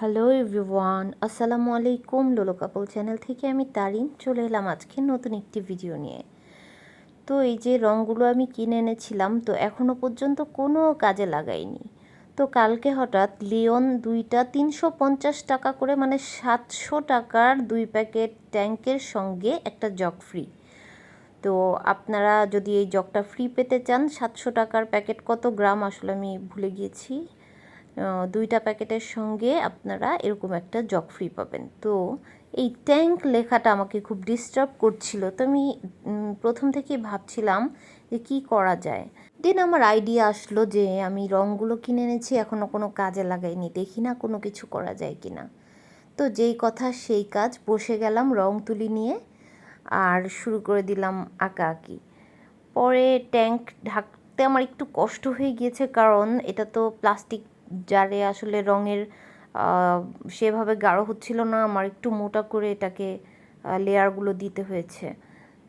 Hello everyone আসসালামু আলাইকুম লোলো কাপল channel থেকে আমি তারিন, চলে এলাম আজকে নতুন একটি ভিডিও নিয়ে। তো এই যে রঙগুলো আমি কিনে এনেছিলাম, তো এখনও পর্যন্ত কোনো কাজে লাগাইনি। তো কালকে হঠাৎ লিওন দুইটা তিনশো পঞ্চাশ টাকা করে মানে সাতশো টাকার দুই প্যাকেট ট্যাঙ্কের সঙ্গে একটা জগ ফ্রি তো আপনারা যদি এই জগটা ফ্রি পেতে চান, সাতশো টাকার প্যাকেট কত গ্রাম আসলে আমি ভুলে গিয়েছি। দুইটা প্যাকেটের সঙ্গে আপনারা এরকম একটা জগ ফ্রি পাবেন। তো এই ট্যাঙ্ক লেখাটা আমাকে খুব ডিস্টার্ব করছিল। তো আমি প্রথম থেকেই ভাবছিলাম যে কি করা যায়। দেন আমার আইডিয়া আসলো যে আমি রঙগুলো কিনে এনেছি এখনও কোনো কাজে লাগাইনি। দেখি না কোনো কিছু করা যায় কি না তো যেই কথা সেই কাজ, বসে গেলাম রং তুলি নিয়ে আর শুরু করে দিলাম আঁকা আঁকি। পরে ট্যাঙ্ক ঢাকতে আমার একটু কষ্ট হয়ে গিয়েছে কারণ এটা তো প্লাস্টিক জারে আসলে রঙের সেভাবে গাঢ় হচ্ছিল না, আমার একটু মোটা করে এটাকে লেয়ারগুলো দিতে হয়েছে।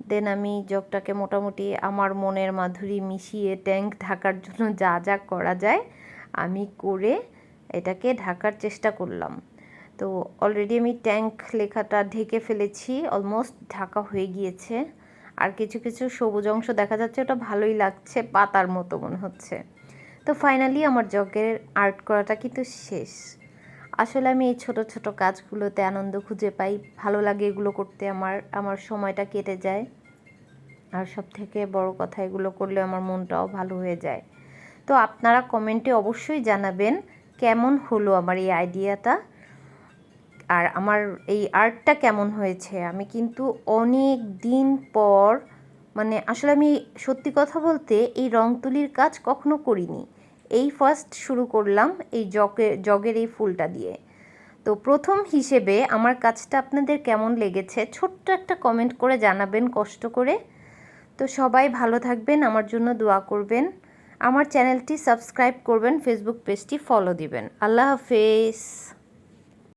দেন আমি জগটাকে মোটামুটি আমার মনের মাধুরী মিশিয়ে ট্যাঙ্ক ঢাকার জন্য যা যা করা যায়, আমি করে এটাকে ঢাকার চেষ্টা করলাম। তো অলরেডি আমি ট্যাঙ্ক লেখাটা ঢেকে ফেলেছি অলমোস্ট ঢাকা হয়ে গিয়েছে। আর কিছু কিছু সবুজ অংশ দেখা যাচ্ছে, ওটা ভালোই লাগছে, পাতার মতো মনে হচ্ছে। তো ফাইনালি আমার জগের আর্ট করাটা কিন্তু শেষ। আসলে আমি এই ছোট ছোট কাজগুলোতে আনন্দ খুঁজে পাই, ভালো লাগে এগুলো করতে আমার আমার সময়টা কেটে যায়। আর সব থেকে বড় কথা এগুলো করলে আমার মনটাও ভালো হয়ে যায়। তো আপনারা কমেন্টে অবশ্যই জানাবেন, কেমন হলো আমার এই আইডিয়াটা আর আমার এই আর্টটা কেমন হয়েছে? আমি কিন্তু অনেক দিন পর মানে আসলে আমি সত্যি কথা বলতে এই রং তুলির কাজ কখনো করিনি। এই ফার্স্ট শুরু করলাম এই জগের জগের এই ফুলটা দিয়ে। তো প্রথম হিসেবে আমার কাজটা আপনাদের কেমন লেগেছে ছোট্ট একটা কমেন্ট করে জানাবেন, কষ্ট করে। তো সবাই ভালো থাকবেন, আমার জন্য দোয়া করবেন। আমার চ্যানেলটি সাবস্ক্রাইব করবেন ফেসবুক পেজটি ফলো দিবেন। আল্লাহ হাফেজ।